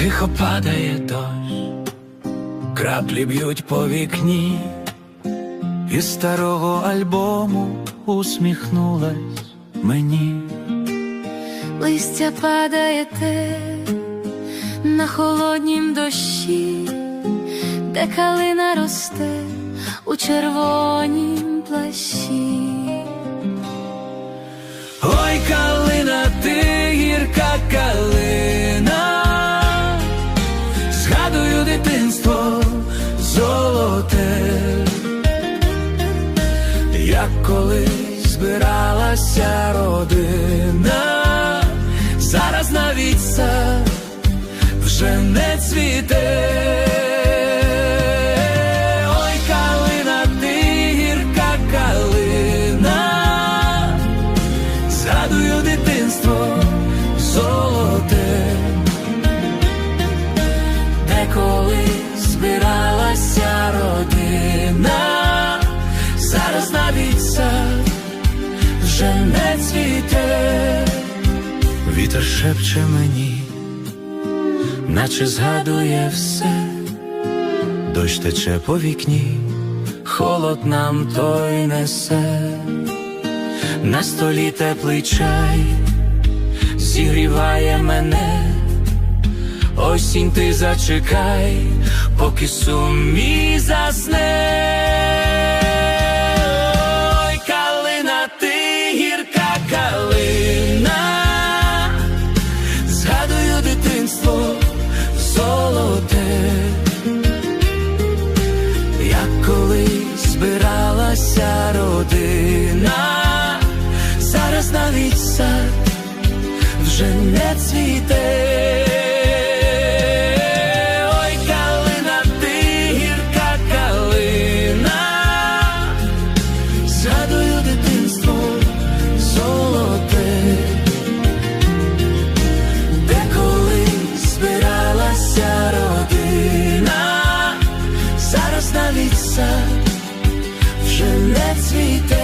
Тихо падає дощ, краплі б'ють по вікні, із старого альбому усміхнулась мені. Листя падає те на холоднім дощі, де калина росте у червонім плащі. Ой, калина, ти гірка калина, золоте, як колись збиралася родина, зараз навіть сад вже не цвіте. Вітер шепче мені, наче згадує все, дощ тече по вікні, холод нам той несе. На столі теплий чай зігріває мене, осінь ти зачекай, поки сум мій засне. Вже не цвіте. Ой, калина, ти гірка калина, згадую дитинство золоте, де збиралася родина, зараз навіть сад вже не цвіте.